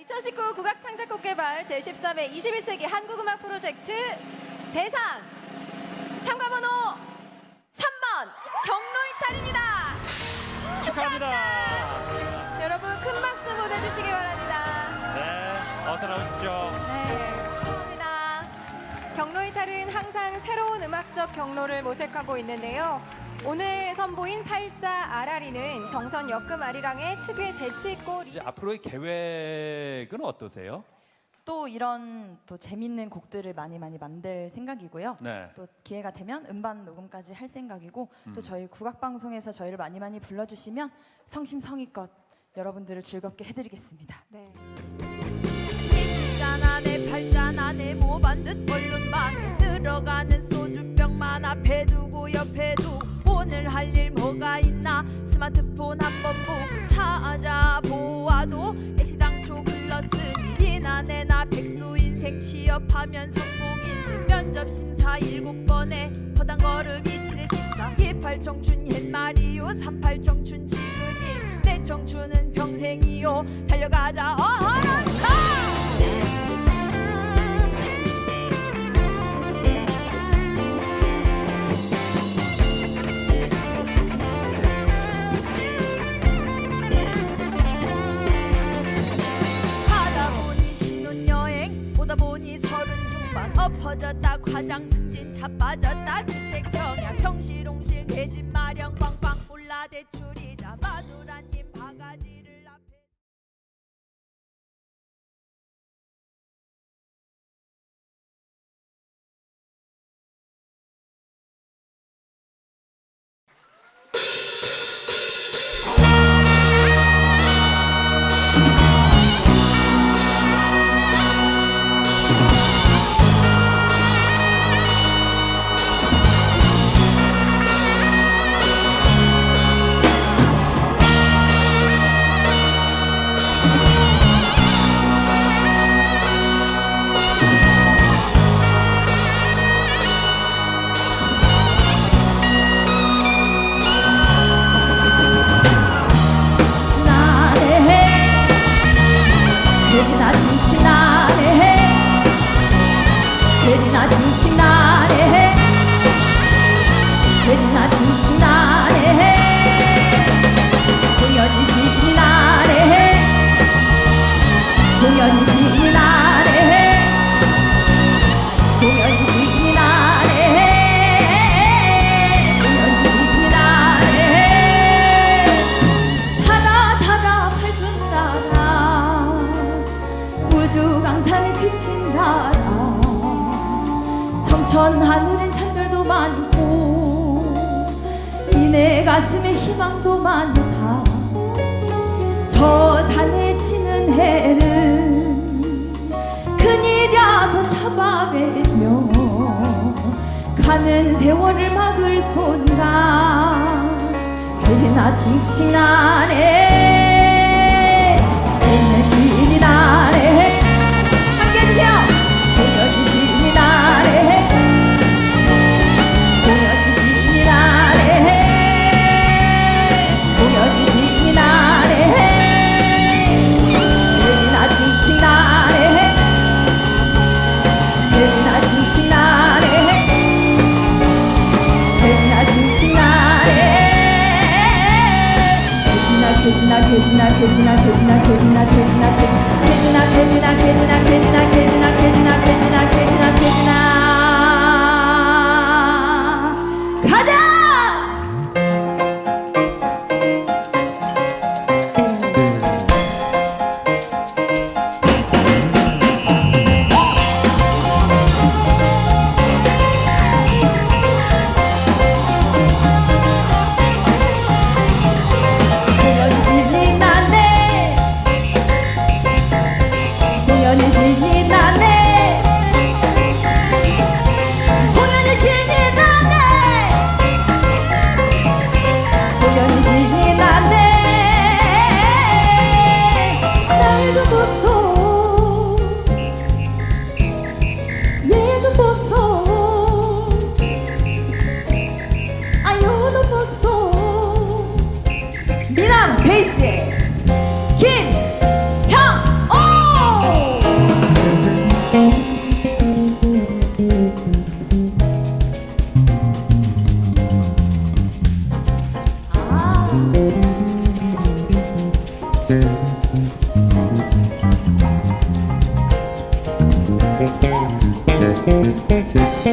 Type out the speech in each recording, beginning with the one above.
2019 국악창작곡 개발 제13회 21세기 한국음악 프로젝트 대상 참가번호 3번 경로 이탈입니다. 축하합니다. 여러분 큰 박수 보내주시기 바랍니다. 네, 어서 나오십시오. 네, 감사합니다. 경로 이탈은 항상 새로운 음악적 경로를 모색하고 있는데요. 오늘 선보인 팔자 아라리는 정선 역금 아리랑의 특유의 재치 있고 이제 앞으로의 계획은 어떠세요? 또 이런 또 재밌는 곡들을 많이 많이 만들 생각이고요. 네. 또 기회가 되면 음반 녹음까지 할 생각이고 또 저희 국악 방송에서 저희를 많이 많이 불러주시면 성심성의껏 여러분들을 즐겁게 해드리겠습니다. 네. 내 팔자나 내 모반 듯 얼른 방에 들어가는 소주병만 앞에 두고 옆에 두고 오늘 할 일 뭐가 있나? 스마트폰 한번 보고 찾아보아도 애시당초 글렀으니 니나 내나 백수 인생 취업하면 성공 인생 면접 심사 일곱 번에 허당 걸음 이틀의 심사 28 청춘 옛말이요 38 청춘 지금이 내 청춘은 평생이요 달려가자 어허 런차 엎어졌다. 과장 승진 차 빠졌다. 주택 청약 정실옹실 계집 마련 꽝꽝 올라 대출 가슴에 희망도 많다. 저 산에 지는 해는 그니라서 잡아매며 가는 세월을 막을 쏜다 괜히나 징징하네 খেজি না খেজি না খেজি না। 嗯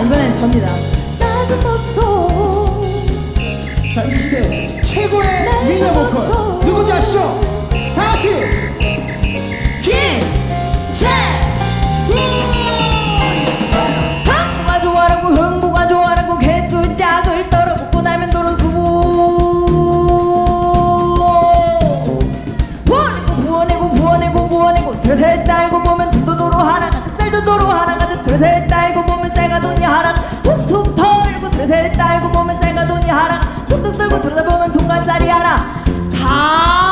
이번엔 접니다. 나도 무서워. 자, 이 시대 최고의 미녀 보컬. 누군지 아시죠? 다 같이! 달고 보면 두도도로 하나가 쌀도도로 하나 가득, 들새 돌아다보면 동간살이 하나. 다